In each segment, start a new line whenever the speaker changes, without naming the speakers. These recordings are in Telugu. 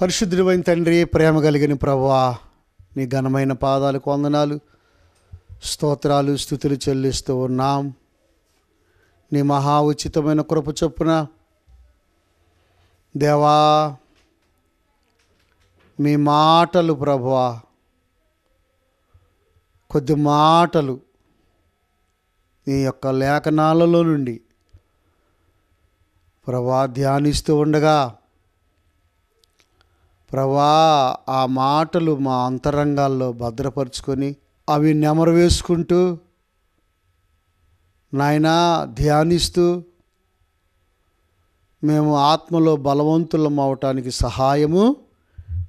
పరిశుద్ధుడివైన తండ్రి ప్రేమ కలిగిన ప్రభా నీ ఘనమైన పాదాలకు వందనాలు. స్తోత్రాలు స్థుతులు చెల్లిస్తూ ఉన్నాం. నీ మహా ఉచితమైన కృప చొప్పున దేవా మీ మాటలు ప్రభువా కొద్ది మాటలు నీ యొక్క లేఖనాలలో నుండి ప్రభా ధ్యానిస్తూ ఉండగా ప్రభా ఆ మాటలు మా అంతరంగాల్లో భద్రపరుచుకొని అవి నెమరు వేసుకుంటూ నాయనా ధ్యానిస్తూ మేము ఆత్మలో బలవంతులం అవటానికి సహాయము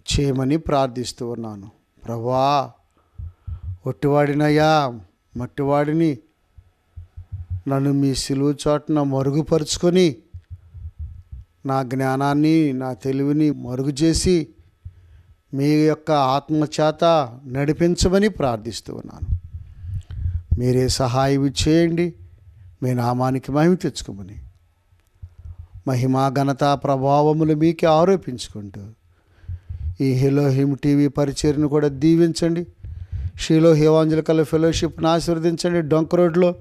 చేయమని ప్రార్థిస్తూ ఉన్నాను. ప్రభా ఒట్టివాడినయ్యా మట్టివాడిని నన్ను మీ సిలువు చాటున మరుగుపరుచుకొని నా జ్ఞానాన్ని నా తెలివిని మరుగు చేసి మీ యొక్క ఆత్మచేత నడిపించమని ప్రార్థిస్తూ ఉన్నాను. మీరే సహాయం చేయండి. మీ నామానికి మహిమ తెచ్చుకోమని. మహిమా ఘనత ప్రభావములు మీకే ఆరోపించుకుంటూ ఈ హిలోహిమ్ టీవీ పరిచయను కూడా దీవించండి. షీలో హివాంజలికల్ ఫెలోషిప్ను ఆశీర్వదించండి. డొంక రోడ్లో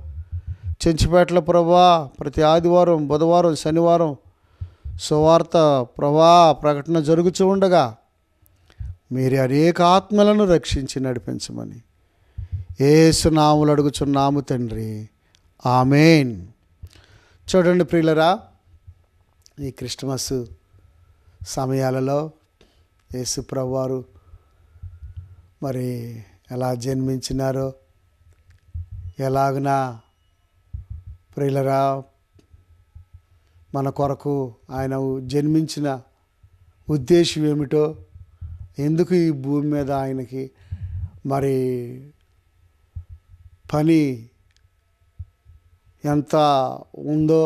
చెంచిపేటల ప్రభా ప్రతి ఆదివారం బుధవారం శనివారం సువార్త ప్రభా ప్రకటన జరుగుతూ ఉండగా మీరు అనేక ఆత్మలను రక్షించి నడిపించమని ఏసునాములు అడుగుచున్నాము తండ్రి. ఆమెన్. చూడండి ప్రియులరా ఈ క్రిస్టమస్ సమయాలలో యేసు ప్రభువారు మరి ఎలా జన్మించినారో ఎలాగునా ప్రియులరా మన కొరకు ఆయన జన్మించిన ఉద్దేశం ఏమిటో ఎందుకు ఈ భూమి మీద ఆయనకి మరి పని ఎంత ఉందో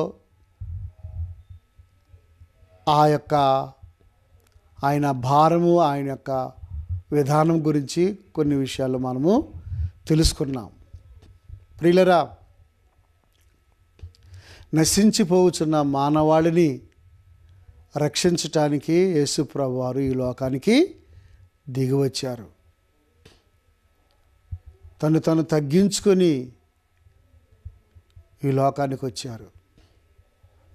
ఆ యొక్క ఆయన భారము ఆయన యొక్క విధానం గురించి కొన్ని విషయాలు మనము తెలుసుకున్నాం. ప్రియులరా నశించిపోవుచున్న మానవాళిని రక్షించటానికి యేసుప్రభు వారు ఈ లోకానికి దిగివచ్చారు. తను తను తగ్గించుకొని ఈ లోకానికి వచ్చారు.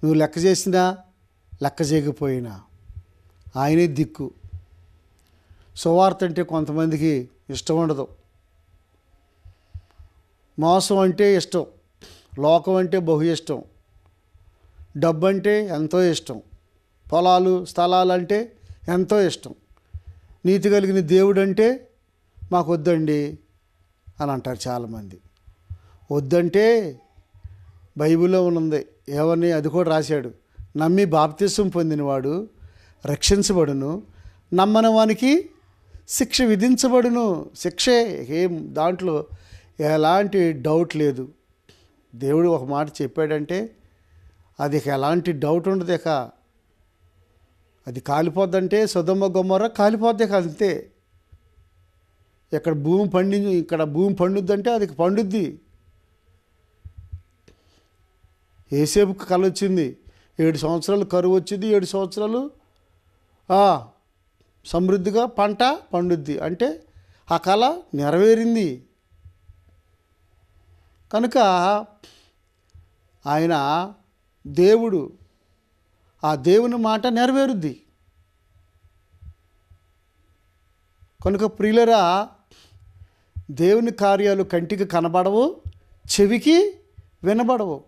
నువ్వు లెక్క చేసినా లెక్క చేయకపోయినా ఆయనే దిక్కు. సువార్త అంటే కొంతమందికి ఇష్టం ఉండదు. మోసం అంటే ఇష్టం లోకం అంటే బహు ఇష్టం. డబ్బు అంటే ఎంతో ఇష్టం. పొలాలు స్థలాలు అంటే ఎంతో ఇష్టం. నీతి కలిగిన దేవుడు అంటే మాకు వద్దండి అని అంటారు చాలామంది. వద్దంటే బైబిల్లో ఉన్నది. ఏమని అది కూడా రాశాడు. నమ్మి బాప్తిస్వం పొందినవాడు రక్షించబడును. నమ్మని వానికి శిక్ష విధించబడును. శిక్షే ఏం దాంట్లో ఎలాంటి డౌట్ లేదు. దేవుడు ఒక మాట చెప్పాడంటే అది ఇక ఎలాంటి డౌట్ ఉండదు ఇక. అది కాలిపోద్దంటే సుధమ్మ గుమ్మర కాలిపోద్ది అంతే. ఇక్కడ భూమి పండి ఇక్కడ భూమి పండుద్దంటే అది పండుద్ది. ఏసేపుకి కళ వచ్చింది. ఏడు సంవత్సరాలు కరువు వచ్చింది ఏడు సంవత్సరాలు సమృద్ధిగా పంట పండుద్ది. అంటే ఆ కళ నెరవేరింది. కనుక ఆయన దేవుడు ఆ దేవుని మాట నెరవేరుద్ది. కనుక ప్రియులరా దేవుని కార్యాలు కంటికి కనబడవు చెవికి వినబడవు.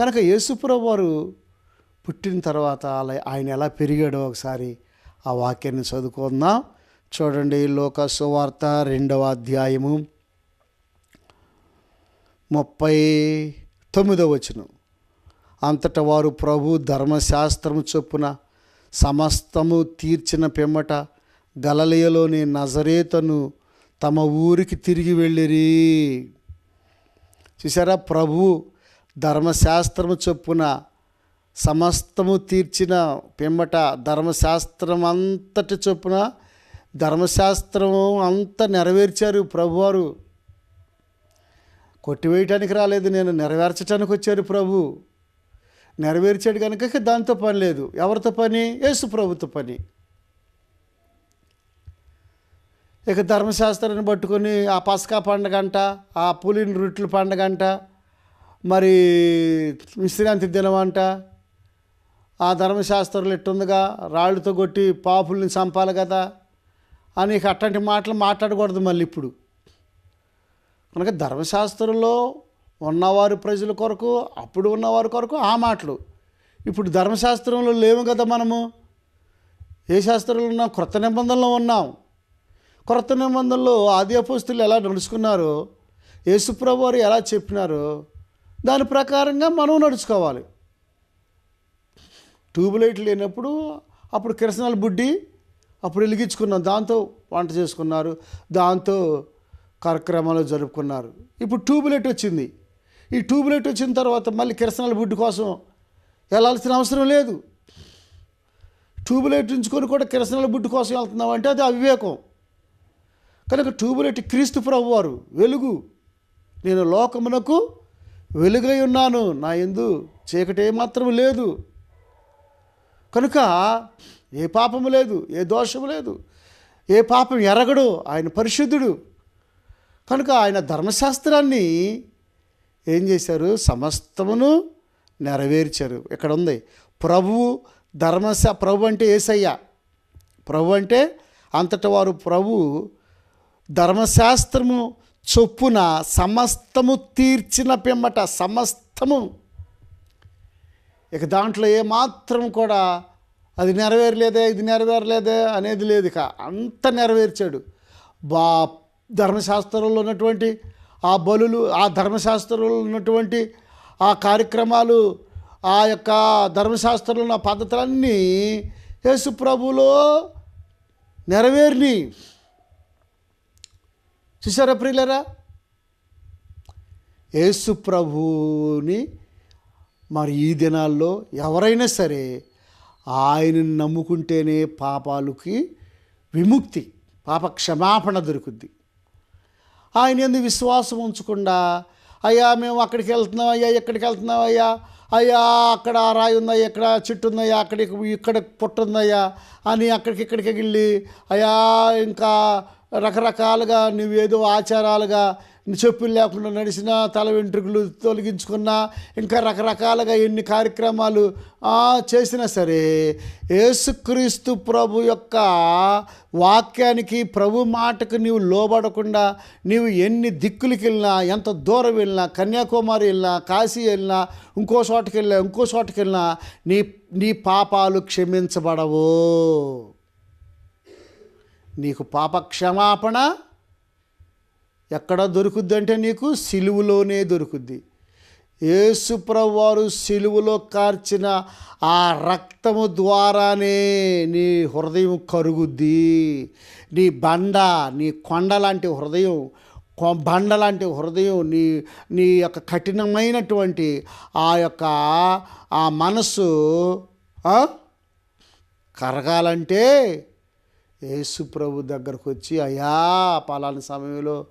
కనుక యేసుప్రభు వారు పుట్టిన తర్వాత అలా ఆయన ఎలా పెరిగాడో ఒకసారి ఆ వాక్యాన్ని చదువుకుందాం. చూడండి లోక సువార్త రెండవ అధ్యాయము ముప్పై తొమ్మిదవ వచనం. అంతట వారు ప్రభు ధర్మశాస్త్రము చొప్పున సమస్తము తీర్చిన పిమ్మట గలలియలోని నజరేతను తమ ఊరికి తిరిగి వెళ్ళిరి. చూసారా ప్రభు ధర్మశాస్త్రము చొప్పున సమస్తము తీర్చిన పిమ్మట ధర్మశాస్త్రం అంతటి చొప్పున ధర్మశాస్త్రం అంతా నెరవేర్చారు ప్రభువారు. కొట్టివేయటానికి రాలేదు నేను నెరవేర్చడానికి వచ్చారు ప్రభు. నెరవేర్చాడు కనుక దాంతో పని లేదు. ఎవరితో పని? యేసు ప్రభుత్వ పని. ఇక ధర్మశాస్త్రాన్ని పట్టుకొని ఆ పసకా పండగ అంట ఆ పులిని రొట్టెల పండగ అంట మరి విశ్రాంతి దినం అంట ఆ ధర్మశాస్త్రాలు ఎట్టుందిగా రాళ్ళతో కొట్టి పాపుల్ని చంపాలి కదా అని అట్లాంటి మాటలు మాట్లాడకూడదు మళ్ళీ ఇప్పుడు. కనుక ధర్మశాస్త్రంలో ఉన్నవారు ప్రజల కొరకు అప్పుడు ఉన్నవారి కొరకు ఆ మాటలు. ఇప్పుడు ధర్మశాస్త్రంలో లేవు కదా మనము. ఏ శాస్త్రంలో ఉన్నాం క్రొత్త నిబంధనలో ఉన్నాం. క్రొత్త నిబంధనలో ఆది అపోస్తులు ఎలా నడుచుకున్నారో యేసుప్రభు వారు ఎలా చెప్పినారో దాని ప్రకారంగా మనం నడుచుకోవాలి. ట్యూబ్ లైట్లు లేనప్పుడు అప్పుడు కిరసనాల బుడ్డి అప్పుడు వెలిగించుకున్నాం. దాంతో వంట చేసుకున్నారు. దాంతో కార్యక్రమాలు జరుపుకున్నారు. ఇప్పుడు ట్యూబ్ లైట్ వచ్చింది. ఈ ట్యూబ్ లైట్ వచ్చిన తర్వాత మళ్ళీ కిరసనాల బుడ్డు కోసం వెళ్ళాల్సిన అవసరం లేదు. ట్యూబ్ లైట్ ఉంచుకొని కూడా కిరసనాల బుడ్డు కోసం వెళ్తున్నాం అంటే అది అవివేకం. కనుక ట్యూబ్ లైట్ క్రీస్తు ప్రభు వారు వెలుగు. నేను లోకమునకు వెలుగై ఉన్నాను. నా ఎందు చీకటి ఏమాత్రం లేదు. కనుక ఏ పాపము లేదు ఏ దోషము లేదు. ఏ పాపం ఎరగడు ఆయన పరిశుద్ధుడు. కనుక ఆయన ధర్మశాస్త్రాన్ని ఏం చేశారు? సమస్తమును నెరవేర్చారు. ఇక్కడ ఉంది ప్రభువు ధర్మశా ప్రభు అంటే ఏసయ్య. ప్రభు అంటే అంతటి వారు ప్రభు ధర్మశాస్త్రము చొప్పున సమస్తము తీర్చిన పిమ్మట సమస్తము. ఇక దాంట్లో ఏమాత్రం కూడా అది నెరవేరలేదే ఇది నెరవేరలేదే అనేది లేదు ఇక. అంత నెరవేర్చాడు. బా ధర్మశాస్త్రంలో ఉన్నటువంటి ఆ బలులు ఆ ధర్మశాస్త్రంలో ఉన్నటువంటి ఆ కార్యక్రమాలు ఆ యొక్క ధర్మశాస్త్రంలో ఉన్న పద్ధతులన్నీ యేసు ప్రభులో నెరవేరిని చూసారా ప్రియులరా? యేసు ప్రభుని మరి ఈ దినాల్లో ఎవరైనా సరే ఆయనను నమ్ముకుంటేనే పాపాలకి విముక్తి పాప క్షమాపణ దొరుకుద్ది. ఆయన ఎందు విశ్వాసం ఉంచకుండా అయ్యా మేము అక్కడికి వెళ్తున్నాం అయ్యా ఎక్కడికి వెళ్తున్నాం అయ్యా అయ్యా అక్కడ రాయి ఉందయ్యా ఇక్కడ చెట్టు ఉందయ్యా అక్కడ ఇక్కడ పుట్టుందయ్యా అని అక్కడికి ఇక్కడికి వెళ్ళి అయ్యా ఇంకా రకరకాలుగా నువ్వేదో ఆచారాలుగా చెప్పులు లేకుండా నడిచినా తల వెంట్రుకలు తొలగించుకున్నా ఇంకా రకరకాలుగా ఎన్ని కార్యక్రమాలు చేసినా సరే యేసుక్రీస్తు ప్రభు యొక్క వాక్యానికి ప్రభు మాటకు నీవు లోబడకుండా నీవు ఎన్ని దిక్కులకి వెళ్ళినా ఎంత దూరం వెళ్ళినా కన్యాకుమారి వెళ్ళినా కాశీ వెళ్ళినా ఇంకో చోటకి వెళ్ళినా ఇంకో చోటకి వెళ్ళినా నీ నీ పాపాలు క్షమించబడవు. నీకు పాప క్షమాపణ ఎక్కడ దొరుకుద్ది అంటే నీకు సిలువులోనే దొరుకుద్ది. యేసు సిలువలో కార్చిన ఆ రక్తము ద్వారానే నీ హృదయం కరుగుద్ది. నీ బండ నీ కొండ లాంటి హృదయం కొ- బండ లాంటి హృదయం నీ నీ యొక్క కఠినమైనటువంటి ఆ యొక్క ఆ మనసు కరగాలంటే యేసుప్రభు దగ్గరకు వచ్చి అయ్యా పలాని సమయంలో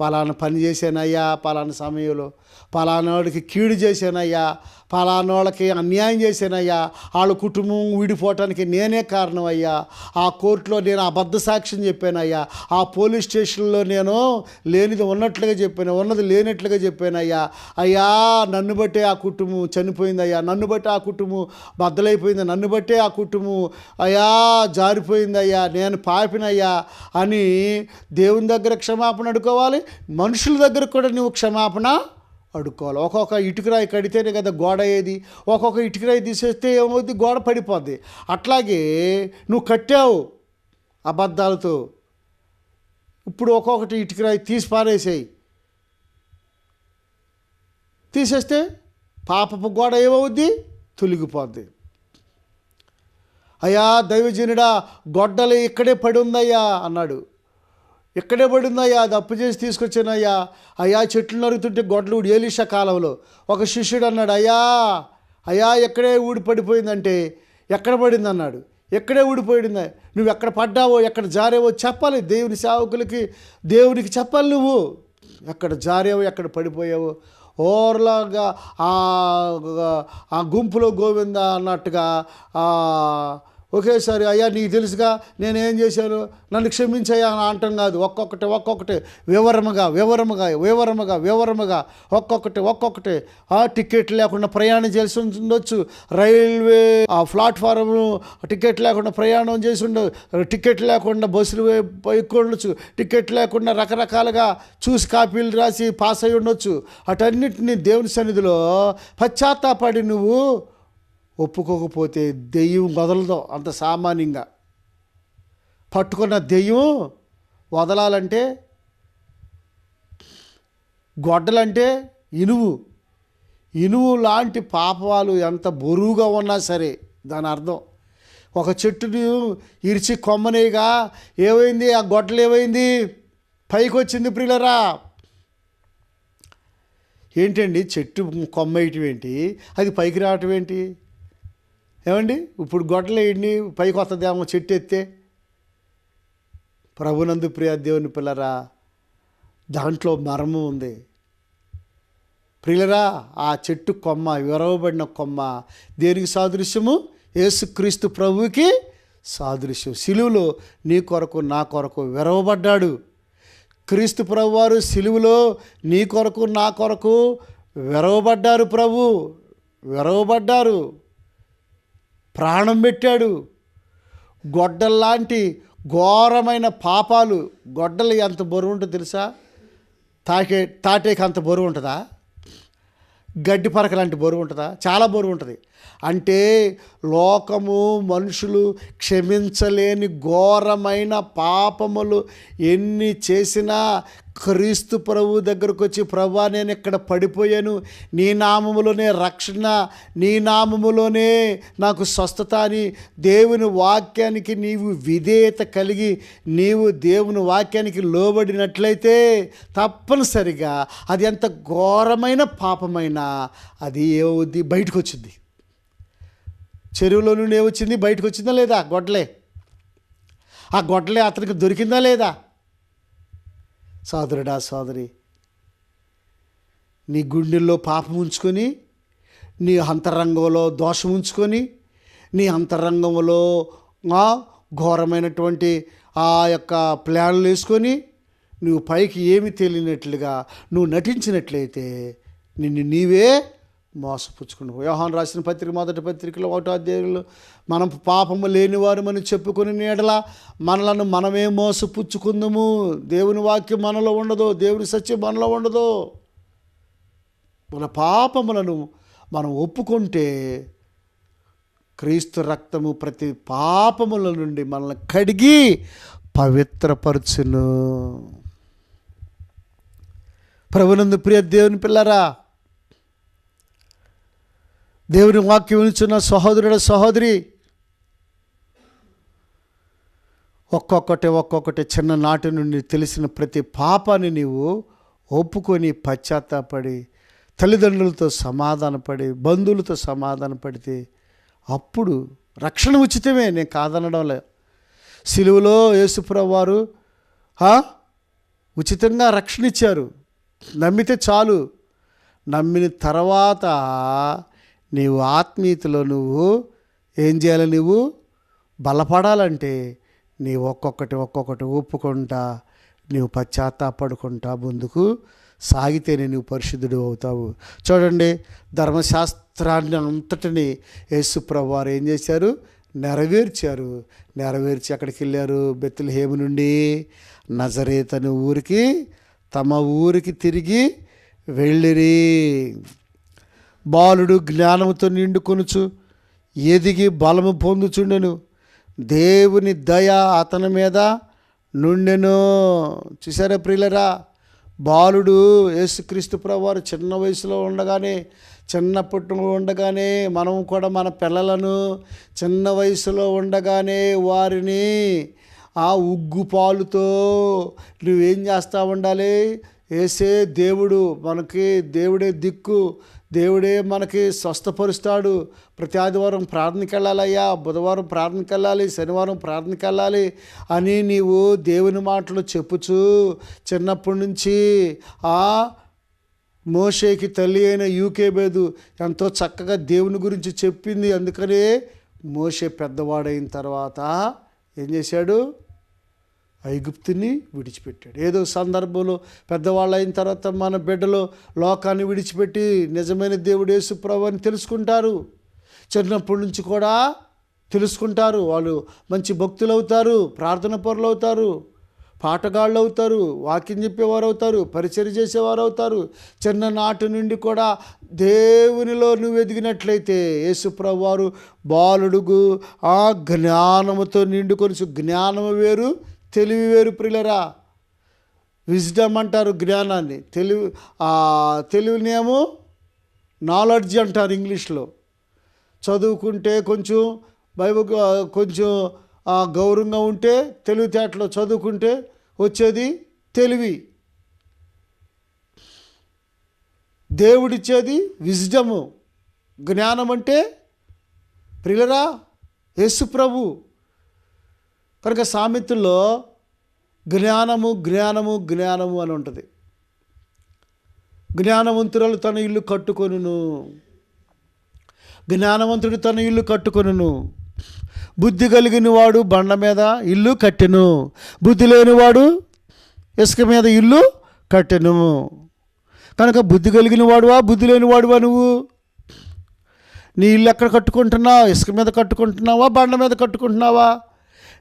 పలానా పని చేశానయ్యా పలానా సమయంలో. పలానాడికి కీడు చేశానయ్యా పలానోళ్ళకి అన్యాయం చేశానయ్యా. వాళ్ళ కుటుంబం విడిపోవటానికి నేనే కారణం అయ్యా ఆ కోర్టులో నేను అబద్ధ సాక్ష్యం చెప్పానయ్యా. ఆ పోలీస్ స్టేషన్లో నేను లేనిది ఉన్నట్లుగా చెప్పాను ఉన్నది లేనట్లుగా చెప్పానయ్యా. అయ్యా నన్ను బట్టే ఆ కుటుంబం చనిపోయిందయ్యా. నన్ను బట్టి ఆ కుటుంబం బద్దలైపోయింది. నన్ను బట్టే ఆ కుటుంబం అయ్యా జారిపోయిందయ్యా. నేను పాపినయ్యా అని దేవుని దగ్గర క్షమాపణ అడుకోవాలి. మనుషుల దగ్గర కూడా నువ్వు క్షమాపణ అడుక్కోవాలి ఒక్కొక్క ఇటుకరాయి కడితేనే కదా గోడ ఏది? ఒక్కొక్క ఇటుకరాయి తీసేస్తే ఏమవుద్ది? గోడ పడిపోద్ది. అట్లాగే నువ్వు కట్టావు అబద్ధాలతో. ఇప్పుడు ఒక్కొక్కటి ఇటుకరాయి తీసి పారేసేయి. తీసేస్తే పాపపు గోడ ఏమవుద్ది? తొలిగిపోద్ది. అయ్యా దైవజనుడా గొడ్డలు ఇక్కడే పడి ఉందయ్యా అన్నాడు. ఇక్కడే పడిందయ్యా? అది అప్పు చేసి తీసుకొచ్చానయ్యా. అయ్యా చెట్లు నరుగుతుంటే గొడ్లు ఊడి ఏలిషా కాలంలో. ఒక శిష్యుడు అన్నాడు అయ్యా అయ్యా ఎక్కడే ఊడి పడిపోయిందంటే ఎక్కడ పడింది అన్నాడు ఎక్కడే ఊడిపోయింది నువ్వు ఎక్కడ పడ్డావో ఎక్కడ జారేవో చెప్పాలి. దేవుని సేవకులకి దేవునికి చెప్పాలి నువ్వు. ఎక్కడ జారేవో ఎక్కడ పడిపోయావో. ఓర్లాగా ఆ గుంపులో గోవింద అన్నట్టుగా ఒకేసారి అయ్యా నీకు తెలుసుగా నేనేం చేశాను? నన్ను క్షమించయ్యా అని అంటాం కాదు. ఒక్కొక్కటి ఒక్కొక్కటి. వివరముగా వివరముగా వివరముగా వివరముగా. ఒక్కొక్కటి ఒక్కొక్కటి. ఆ టికెట్ లేకుండా ప్రయాణం చేసి ఉండొచ్చు. రైల్వే ఆ ప్లాట్ఫారం టికెట్ లేకుండా ప్రయాణం చేసి ఉండవు టికెట్ లేకుండా బస్సులు ఎక్కువ టికెట్ లేకుండా రకరకాలుగా చూసి కాపీలు రాసి పాస్ అయి ఉండొచ్చు. అటన్నిటిని దేవుని సన్నిధిలో పశ్చాత్తాపడి నువ్వు ఒప్పుకోకపోతే దెయ్యం వదలదు అంత సామాన్యంగా. పట్టుకున్న దెయ్యం వదలాలంటే గొడ్డలంటే ఇనువు. ఇనువు లాంటి పాపాలు ఎంత బరువుగా ఉన్నా సరే దాని అర్థం. ఒక చెట్టుని ఇరిచి కొమ్మనేగా ఏమైంది? ఆ గొడ్డలు ఏమైంది? పైకి వచ్చింది ప్రియులరా. ఏంటండి? చెట్టు కొమ్మ వేయటం ఏంటి? అది పైకి రావటం ఏంటి? ఏమండి? ఇప్పుడు గొడ్డలు వేయండి పైకి వస్తుందేమో చెట్టు ఎత్తే. ప్రభునందు ప్రియ దేవుని పిల్లరా దాంట్లో మర్మం ఉంది. ప్రియులరా ఆ చెట్టు కొమ్మ విరవబడిన కొమ్మ దేనికి సాదృశ్యము? యేసుక్రీస్తు ప్రభువుకి సాదృశ్యం. శిలువులో నీ కొరకు నా కొరకు విరవబడ్డాడు. క్రీస్తు ప్రభువారు శిలువులో నీ కొరకు నా కొరకు విరవబడ్డారు ప్రభు. విరవబడ్డారు. ప్రాణం పెట్టాడు. గొడ్డల్లాంటి ఘోరమైన పాపాలు గొడ్డలు ఎంత బరువు ఉంటుందో తెలుసా? తాకే తాటేకి అంత బరువు ఉంటుందా? గడ్డి పరక లాంటి బరువు ఉంటుందా? చాలా బరువు ఉంటుంది. అంటే లోకము మనుషులు క్షమించలేని ఘోరమైన పాపములు ఎన్ని చేసినా క్రీస్తు ప్రభు దగ్గరకు వచ్చి ప్రభా నేను ఇక్కడ పడిపోయాను. నీ నామములోనే రక్షణ నీ నామములోనే నాకు స్వస్థత అని దేవుని వాక్యానికి నీవు విధేయత కలిగి నీవు దేవుని వాక్యానికి లోబడినట్లయితే తప్పనిసరిగా అది ఎంత ఘోరమైన పాపమైనా అది ఏమవుద్ది బయటకు వచ్చింది. చెరువులో నుండి ఏమొచ్చింది బయటకు వచ్చిందా లేదా? గొడ్లే ఆ గొడ్లే అతనికి దొరికిందా లేదా? సోదరుడా సోదరి నీ గుండెల్లో పాపం ఉంచుకొని నీ అంతరంగంలో దోషం ఉంచుకొని నీ అంతరంగంలో ఆ ఘోరమైనటువంటి ఆ యొక్క ప్లాన్లు వేసుకొని నువ్వు పైకి ఏమి తెలియనట్లుగా నువ్వు నటించినట్లయితే నిన్ను నీవే మోసపుచ్చుకున్నావు వ్యవహాన్ రాసిన పత్రిక మొదటి పత్రికలో ఒకటో అధ్యాయంలో మనం పాపము లేనివారు మనం చెప్పుకుని నీడల మనలను మనమే మోసపుచ్చుకుందాము. దేవుని వాక్యం మనలో ఉండదు దేవుని సత్యం మనలో ఉండదు. మన పాపములను మనం ఒప్పుకుంటే క్రీస్తు రక్తము ప్రతి పాపముల నుండి మనల్ని కడిగి పవిత్రపరచును. ప్రభునందు ప్రియ దేవుని పిల్లరా దేవుని వాక్యం ఉంచున్న సహోదరుడ సహోదరి ఒక్కొక్కటి ఒక్కొక్కటి చిన్ననాటి నుండి తెలిసిన ప్రతి పాపాన్ని నీవు ఒప్పుకొని పశ్చాత్తాపడి తల్లిదండ్రులతో సమాధానపడి బంధువులతో సమాధానపడితే అప్పుడు రక్షణ ఉచితమే. నేను కాదనడం లే సిలువలో యేసుప్రభు వారు ఉచితంగా రక్షణ ఇచ్చారు. నమ్మితే చాలు. నమ్మిన తర్వాత నీవు ఆత్మీయతలో నువ్వు ఏం చేయాలి నువ్వు బలపడాలంటే నీవు ఒక్కొక్కటి ఒక్కొక్కటి ఒప్పుకుంటా నీవు పశ్చాత్తాపడుకుంటా ముందుకు సాగితేనే నువ్వు పరిశుద్ధుడు అవుతావు. చూడండి ధర్మశాస్త్రాన్ని అంతటిని యేసుప్రభు వారు ఏం చేశారు? నెరవేర్చారు. నెరవేర్చి అక్కడికి వెళ్ళారు బెత్తులహేము నుండి నజరేతని అనే ఊరికి. తమ ఊరికి తిరిగి వెళ్ళిరి. బాలుడు జ్ఞానముతో నిండుకొనుచు ఎదిగి బలము పొందుచుండెను. దేవుని దయ అతని మీద నుండెను. చూసారా ప్రియులరా? బాలుడు యేసుక్రీస్తు ప్రభువారు చిన్న వయసులో ఉండగానే చిన్నప్పటి ఉండగానే మనం కూడా మన పిల్లలను చిన్న వయసులో ఉండగానే వారిని ఆ ఉగ్గు పాలుతో నువ్వేం చేస్తూ ఉండాలి? ఏసే దేవుడు మనకి దేవుడే దిక్కు. దేవుడే మనకి స్వస్థపరుస్తాడు. ప్రతి ఆదివారం ప్రార్థనకి వెళ్ళాలయ్యా బుధవారం ప్రార్థనకి వెళ్ళాలి శనివారం ప్రార్థనకి వెళ్ళాలి అని నీవు దేవుని మాటలు చెప్పుచు చిన్నప్పటి నుంచి ఆ మోషేకి తల్లి అయిన యూకే బేదు ఎంతో చక్కగా దేవుని గురించి చెప్పింది. అందుకనే మోషే పెద్దవాడైన తర్వాత ఏం చేశాడు? ఐగుప్తుని విడిచిపెట్టాడు. ఏదో సందర్భంలో పెద్దవాళ్ళు అయిన తర్వాత మన బిడ్డలు లోకాన్ని విడిచిపెట్టి నిజమైన దేవుడు యేసుప్రభు అని తెలుసుకుంటారు. చిన్నప్పటి నుంచి కూడా తెలుసుకుంటారు. వాళ్ళు మంచి భక్తులు అవుతారు ప్రార్థన పరులు అవుతారు పాటగాళ్ళు అవుతారు వాక్యం చెప్పేవారు అవుతారు పరిచయం చేసేవారు అవుతారు. చిన్ననాటి నుండి కూడా దేవునిలో నువ్వు ఎదిగినట్లయితే యేసుప్రభు వారు బాలుడుగు ఆ జ్ఞానముతో నిండుకొని జ్ఞానము వేరు తెలివి వేరు ప్రిలరా విజ్డమ్ అంటారు జ్ఞానాన్ని. తెలివి ఆ తెలివినేమో నాలెడ్జ్ అంటారు ఇంగ్లీష్లో. చదువుకుంటే కొంచెం బైబుల్ కొంచెం గౌరవంగా ఉంటే తెలివితేటలో చదువుకుంటే వచ్చేది తెలివి. దేవుడిచ్చేది విజ్డము జ్ఞానం అంటే ప్రిలరా యేసు ప్రభు కనుక సామెతల్లో జ్ఞానము జ్ఞానము జ్ఞానము అని ఉంటుంది. జ్ఞానవంతురాలు తన ఇల్లు కట్టుకొనును. జ్ఞానవంతుడు తన ఇల్లు కట్టుకొనును. బుద్ధి కలిగిన వాడు బండ మీద ఇల్లు కట్టెను. బుద్ధి లేనివాడు ఇసుక మీద ఇల్లు కట్టెను. కనుక బుద్ధి కలిగిన వాడువా బుద్ధి లేనివాడువా నువ్వు? నీ ఇల్లు ఎక్కడ కట్టుకుంటున్నావు? ఇసుక మీద కట్టుకుంటున్నావా బండ మీద కట్టుకుంటున్నావా?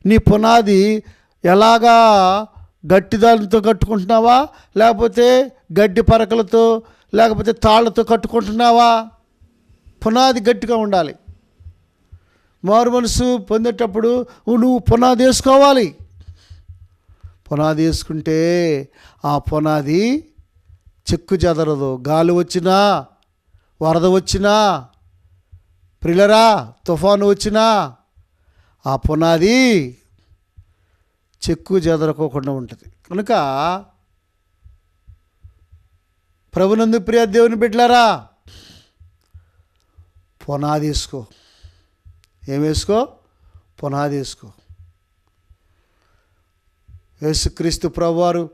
నీ పునాది ఎలాగా గట్టిదాలతో కట్టుకుంటున్నావా? లేకపోతే గడ్డి పరకలతో లేకపోతే తాళ్ళతో కట్టుకుంటున్నావా? పునాది గట్టిగా ఉండాలి. మారు మనసు పొందేటప్పుడు నువ్వు పునాది వేసుకోవాలి. పునాది వేసుకుంటే ఆ పునాది చెక్కు చెదరదు. గాలి వచ్చినా వరద వచ్చినా ప్రిలరా తుఫాను వచ్చినా ఆ పునాది చెక్కు చెదరకోకుండా ఉంటుంది. కనుక ప్రభునందు ప్రియ దేవుని బిడ్డలారా పునాది వేసుకో. ఏం వేసుకో? పునాది వేసుకో. యేసుక్రీస్తు ప్రభువారు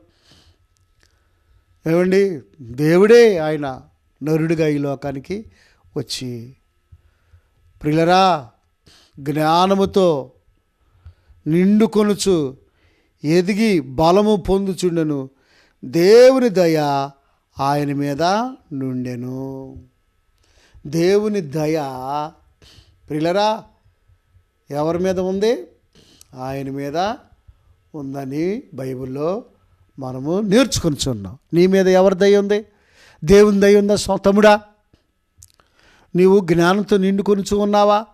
ఏమండి? దేవుడే ఆయన నరుడిగా ఈ లోకానికి వచ్చి ప్రిలరా జ్ఞానముతో నిండుకొనుచు ఎదిగి బలము పొందుచుండెను. దేవుని దయ ఆయన మీద నుండెను. దేవుని దయ ప్రిలరా ఎవరి మీద ఉంది? ఆయన మీద ఉందని బైబిల్లో మనము నేర్చుకునిచున్నాం. నీ మీద ఎవరి దయ ఉంది? దేవుని దయ ఉందా సొంతముడా? తమ్ముడా నీవు జ్ఞానంతో నిండుకొనిచు ఉన్నావా?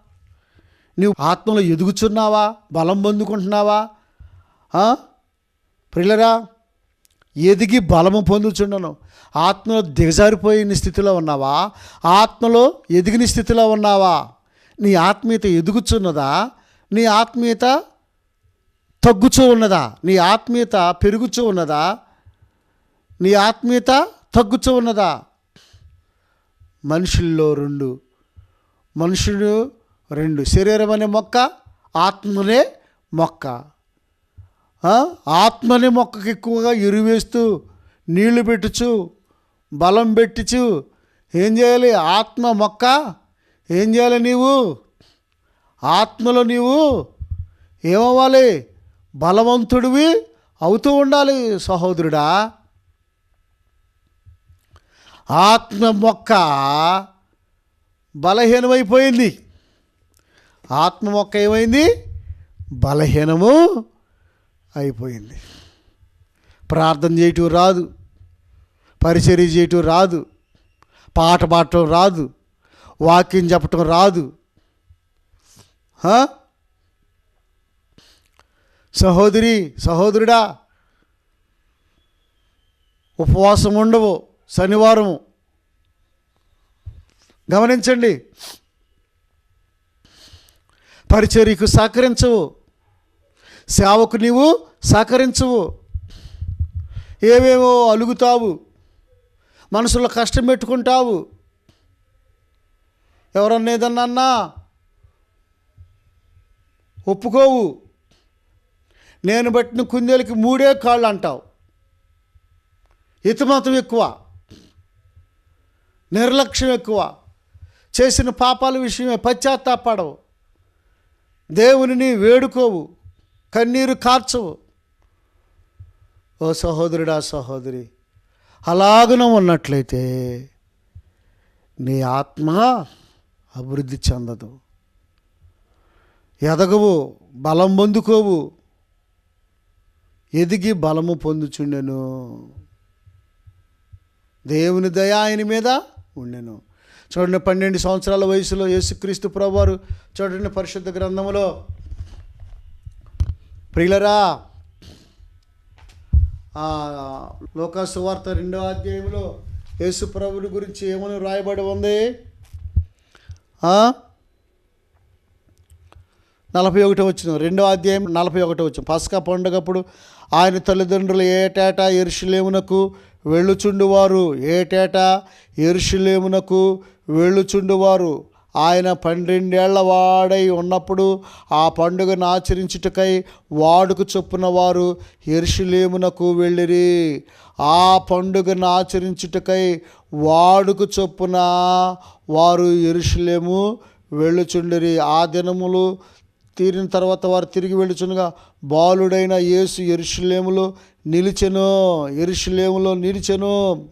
నీవు ఆత్మలో ఎదుగుచున్నావా? బలం పొందుకుంటున్నావా? ప్రిల్లరా ఎదిగి బలము పొందుచుండను. ఆత్మలో దిగజారిపోయిన స్థితిలో ఉన్నావా? ఆత్మలో ఎదిగిన స్థితిలో ఉన్నావా? నీ ఆత్మీయత ఎదుగుచున్నదా? నీ ఆత్మీయత తగ్గుచూ ఉన్నదా? నీ ఆత్మీయత పెరుగుచూ ఉన్నదా? నీ ఆత్మీయత తగ్గుచూ ఉన్నదా? మనుషుల్లో రెండు. మనుషుడు రెండు శరీరం అనే మొక్క ఆత్మనే మొక్క. ఆత్మని మొక్కకి ఎక్కువగా ఎరువేస్తూ నీళ్ళు పెట్టుచు బలం పెట్టించు ఏం చేయాలి? ఆత్మ మొక్క ఏం చేయాలి నీవు? ఆత్మలో నీవు ఏమవ్వాలి? బలవంతుడివి అవుతూ ఉండాలి సహోదరుడా. ఆత్మ మొక్క బలహీనమైపోయింది. ఆత్మ మొక్క ఏమైంది? బలహీనము అయిపోయింది. ప్రార్థన చేయటం రాదు. పరిచర్య చేయటం రాదు. పాట పాడటం రాదు. వాక్యం చెప్పటం రాదు. సహోదరి సహోదరుడా ఉపవాసం ఉండవు. శనివారం గమనించండి. పరిచర్యకు సహకరించవు. సేవకు నీవు సహకరించవు. ఏవేవో అలుగుతావు. మనసులో కష్టం పెట్టుకుంటావు. ఎవరన్నా ఏదన్నా ఒప్పుకోవు. నేను పట్టిన కుందేలకి మూడే కాళ్ళు అంటావు. ఇతమతం ఎక్కువ. నిర్లక్ష్యం ఎక్కువ. చేసిన పాపాల విషయమే పశ్చాత్తాపడవు దేవునిని వేడుకోవు కన్నీరు కార్చవు. ఓ సహోదరుడా సహోదరి అలాగున ఉన్నట్లయితే నీ ఆత్మ అభివృద్ధి చెందదు. ఎదగవు బలం పొందుకోవు. ఎదిగి బలము పొందుచుండెను. దేవుని దయ ఆయన మీద ఉండెను. చూడండి పన్నెండు సంవత్సరాల వయసులో యేసుక్రీస్తు ప్రభువారు చూడండి పరిశుద్ధ గ్రంథములో. ప్రియులరా ఆ, లోకాసు వార్త రెండో అధ్యాయంలో యేసు ప్రభుని గురించి ఏమని రాయబడి ఉంది? నలభై ఒకటో వచ్చిన రెండో అధ్యాయం నలభై ఒకటో వచ్చిన పసకా పండుగప్పుడు ఆయన తల్లిదండ్రులు ఏటేటా ఎరుషులేమునకు వెళ్ళుచుండువారు? ఏటేటా ఎరుషులేమునకు వెళ్ళుచుండువారు. ఆయన పన్నెండేళ్ళ వాడై ఉన్నప్పుడు ఆ పండుగను ఆచరించుటకై వాడుకు చొప్పున వారు ఎరుషులేమునకు వెళ్ళిరి. ఆ పండుగను ఆచరించుటకై వాడుకు చొప్పున వారు ఎరుషులేము వెళ్ళుచుండిరి. ఆ దినములు తీరిన తర్వాత వారు తిరిగి వెళ్ళుచుండగా బాలుడైన యేసు ఎరుషులేములో నిలిచెను ఎరుషులేములో నిలిచెను.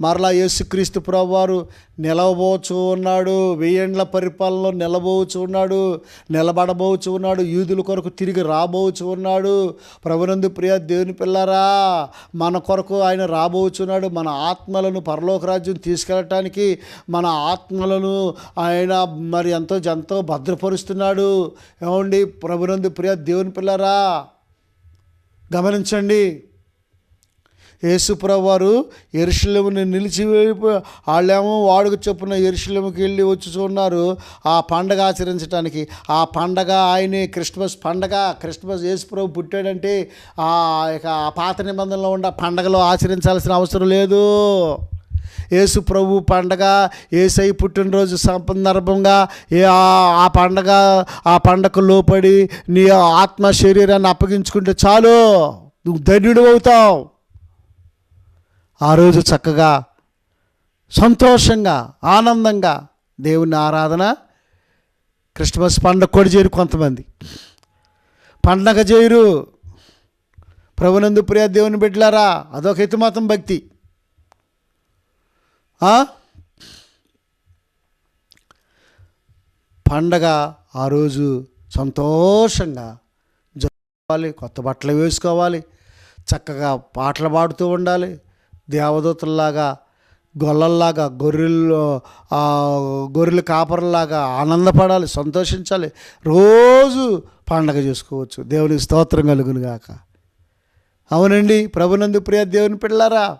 మరలా యేసుక్రీస్తు ప్రభువారు నిలవబోచు ఉన్నాడు వెయ్యేండ్ల పరిపాలనలో నిలబోచు ఉన్నాడు నిలబడబోచు ఉన్నాడు యూదుల కొరకు తిరిగి రాబోచు ఉన్నాడు. ప్రభునందు ప్రియ దేవుని పిల్లరా మన కొరకు ఆయన రాబోచున్నాడు మన ఆత్మలను పరలోక రాజ్యం తీసుకెళ్ళటానికి మన ఆత్మలను ఆయన మరి ఎంతో ఎంతో భద్రపరుస్తున్నాడు. ఏమండి? ప్రభునందు ప్రియ దేవుని పిల్లరా గమనించండి. యేసుప్రవారు ఎరుశలముని నిలిచి వాళ్ళేమో వాడుకు చొప్పున ఎరుశలముకి వెళ్ళి వచ్చి ఉన్నారు ఆ పండగ ఆచరించడానికి ఆ పండగ ఆయనే క్రిస్మస్ పండగ. క్రిస్మస్ యేసుప్రభు పుట్టాడంటే ఆ ఇక పాత నిబంధనలో ఉన్న పండగలో ఆచరించాల్సిన అవసరం లేదు. యేసు ప్రభు పండగ ఏసై పుట్టినరోజు సందర్భంగా ఏ ఆ- ఆ పండగ ఆ పండగ లోపడి నీ ఆత్మ శరీరాన్ని అప్పగించుకుంటే చాలు. నువ్వు ధన్యుడు అవుతావు ఆ రోజు చక్కగా సంతోషంగా ఆనందంగా దేవుని ఆరాధన క్రిస్మస్ పండగ కూడా చేయరు కొంతమంది. పండగ చేయరు. ప్రభునందు ప్రియ దేవుని బిడ్డలారా అదొక హితమాతం భక్తి. పండగ ఆ రోజు సంతోషంగా జరుపుకోవాలి కొత్త బట్టలు వేసుకోవాలి చక్కగా పాటలు పాడుతూ ఉండాలి దేవదూతల్లాగా గొల్లల్లాగా గొర్రెలు గొర్రెల కాపర్లాగా ఆనందపడాలి సంతోషించాలి. రోజు పండగ చేసుకోవచ్చు. దేవునికి స్తోత్రం కలుగును గాక. అవునండి ప్రభునందు ప్రియ దేవుని పిల్లారా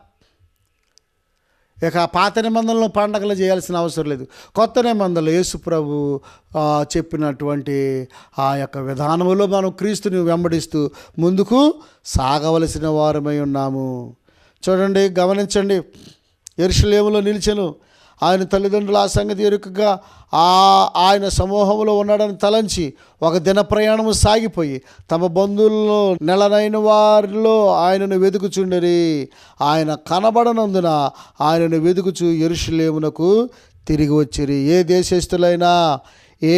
ఇక పాత నిబంధనలు పండగలు చేయాల్సిన అవసరం లేదు. కొత్త నిబంధనలు యేసు ప్రభు చెప్పినటువంటి ఆ యొక్క విధానంలో మనం క్రీస్తుని వెంబడిస్తూ ముందుకు సాగవలసిన వారమై ఉన్నాము. చూడండి గమనించండి. ఎరుషులేములో నిలిచెను. ఆయన తల్లిదండ్రులు ఆ సంగతి ఎరుకగా ఆ ఆయన సమూహంలో ఉన్నాడని తలంచి ఒక దిన ప్రయాణము సాగిపోయి తమ బంధువుల్లో నెలనైన వారిలో ఆయనను వెతుకుచుండరి. ఆయన కనబడనందున ఆయనను వెతుకుచు ఎరుషులేమునకు తిరిగి వచ్చిరి. ఏ దేశస్థులైనా ఏ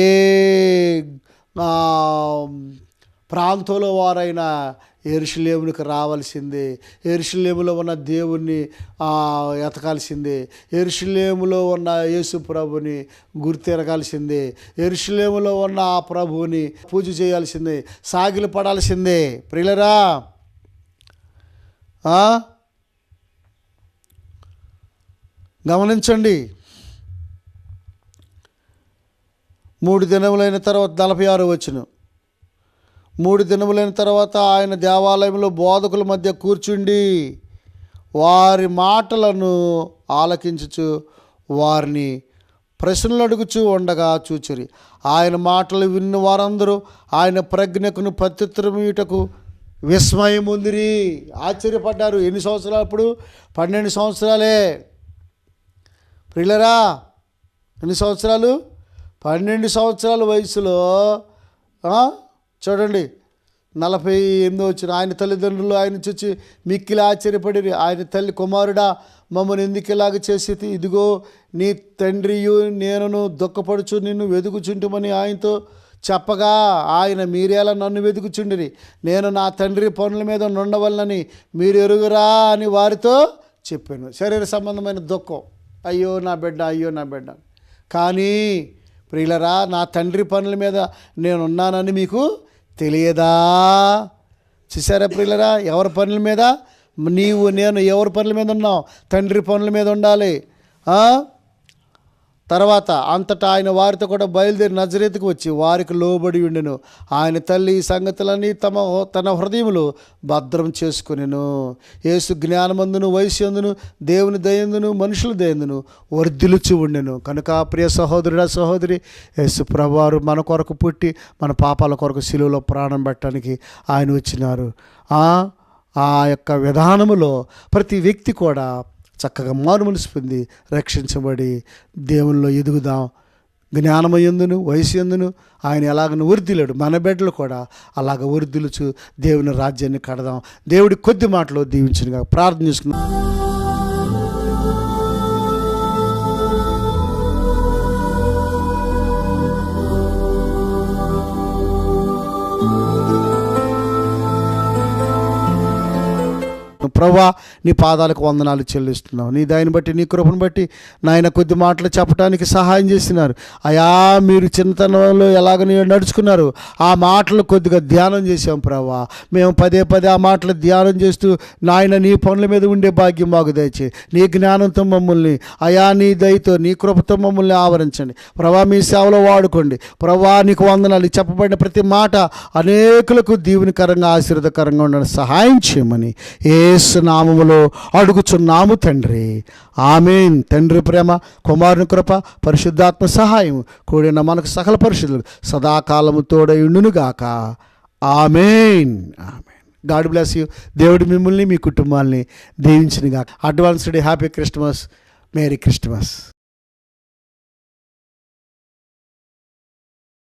ప్రాంతంలో వారైనా ఎరుషులేమునికి రావాల్సిందే. ఎరుషులేములో ఉన్న దేవుణ్ణి ఎతకాల్సిందే. ఎరుషులేములో ఉన్న యేసు ప్రభుని గుర్తిరగాల్సిందే. ఎరుషులేములో ఉన్న ఆ ప్రభువుని పూజ చేయాల్సిందే. సాగిలు పడాల్సిందే. ప్రియులరా గమనించండి. మూడు దినములైన తర్వాత నలభై ఆరు వచ్చును మూడు దినములైన తర్వాత ఆయన దేవాలయంలో బోధకుల మధ్య కూర్చుండి వారి మాటలను ఆలకించుచు వారిని ప్రశ్నలు అడుగుచూ ఉండగా చూచిరి. ఆయన మాటలు విన్న వారందరూ ఆయన ప్రజ్ఞకును ప్రత్యుత్తరమీటకు విస్మయం ఉందిరి ఆశ్చర్యపడ్డారు. ఎన్ని సంవత్సరాలు అప్పుడు? పన్నెండు సంవత్సరాలే. ప్రియులరా ఎన్ని సంవత్సరాలు? పన్నెండు సంవత్సరాల వయసులో చూడండి నలభై ఎనిమిది వచ్చిన ఆయన తల్లిదండ్రులు ఆయన చూచి మిక్కిలి ఆశ్చర్యపడి ఆయన తల్లి కుమారుడా మమ్మల్ని ఎందుకు ఇలాగ చేసి ఇదిగో నీ తండ్రియు నేనును దుఃఖపడుచు నిన్ను వెతుకుచుంటుమని ఆయనతో చెప్పగా ఆయన మీరేలా నన్ను వెతుకుచుండిరి నేను నా తండ్రి పనుల మీద నుండవలనని మీరు ఎరుగురా అని వారితో చెప్పాను. శరీర సంబంధమైన దుఃఖం. అయ్యో నా బిడ్డ అయ్యో నా బిడ్డ. కానీ ప్రియులరా నా తండ్రి పనుల మీద నేను ఉన్నానని మీకు తెలియదా? చూసారా ప్రియులరా? ఎవరి పనుల మీద? నీవు నేను ఎవరి పనుల మీద ఉన్నావు? తండ్రి పనుల మీద ఉండాలి. తర్వాత అంతటా ఆయన వారితో కూడా బయలుదేరి నజరేతుకు వచ్చి వారికి లోబడి ఉండెను. ఆయన తల్లి ఈ సంగతులన్నీ తమ తన హృదయములో భద్రం చేసుకునేను. యేసు జ్ఞానమందును వయస్యందును దేవుని దయందును మనుషుల దయందును వర్ధిలుచి ఉండెను. కనుక ప్రియ సహోదరుడా సహోదరి యేసు ప్రభువారు మన కొరకు పుట్టి మన పాపాల కొరకు శిలువలో ప్రాణం పెట్టడానికి ఆయన వచ్చినారు. ఆ యొక్క విధానములో ప్రతి వ్యక్తి కూడా చక్కగా మారు పొంది రక్షించబడి దేవుల్లో ఎదుగుదాం. జ్ఞానమయందును వయసు ఎందును ఆయన ఎలాగను వర్ధిలాడు మన బిడ్డలు కూడా అలాగ వర్ధిలుచు దేవుని రాజ్యాన్ని కడదాం. దేవుడి కొద్ది మాటలో దీవించినగా ప్రార్థన చేసుకున్నాం ప్రభా నీ పాదాలకు వందనాలు చెల్లిస్తున్నావు. నీ దాన్ని బట్టి నీ కృపను బట్టి నాయన కొద్ది మాటలు చెప్పడానికి సహాయం చేసినారు. అయా మీరు చిన్నతనంలో ఎలాగ నడుచుకున్నారు? ఆ మాటలు కొద్దిగా ధ్యానం చేసాం ప్రభా మేము పదే పదే ఆ మాటలు ధ్యానం చేస్తూ నాయన నీ పనుల మీద ఉండే భాగ్యం మాకు దయచే. నీ జ్ఞానంతో మమ్మల్ని అయా నీ దయతో నీ కృపతో మమ్మల్ని ఆవరించండి. ప్రభా మీ సేవలో వాడుకోండి. ప్రభా నీకు వందనాలు. చెప్పబడిన ప్రతి మాట అనేకులకు దీవునికరంగా ఆశీర్వదకరంగా ఉండడం సహాయం చేయమని ఏ నామములో అడుగుచున్నాము తండ్రి. ఆమెన్. తండ్రి ప్రేమ కుమారుని కృప పరిశుద్ధాత్మ సహాయం కూడిన మనకు సకల పరిశుద్ధులు సదాకాలము తోడయుండునుగాక amen. Amen. God bless you. దేవుడు మిమ్మల్ని మీ కుటుంబాల్ని దీవించినగాక. Advanced happy Christmas. Merry Christmas.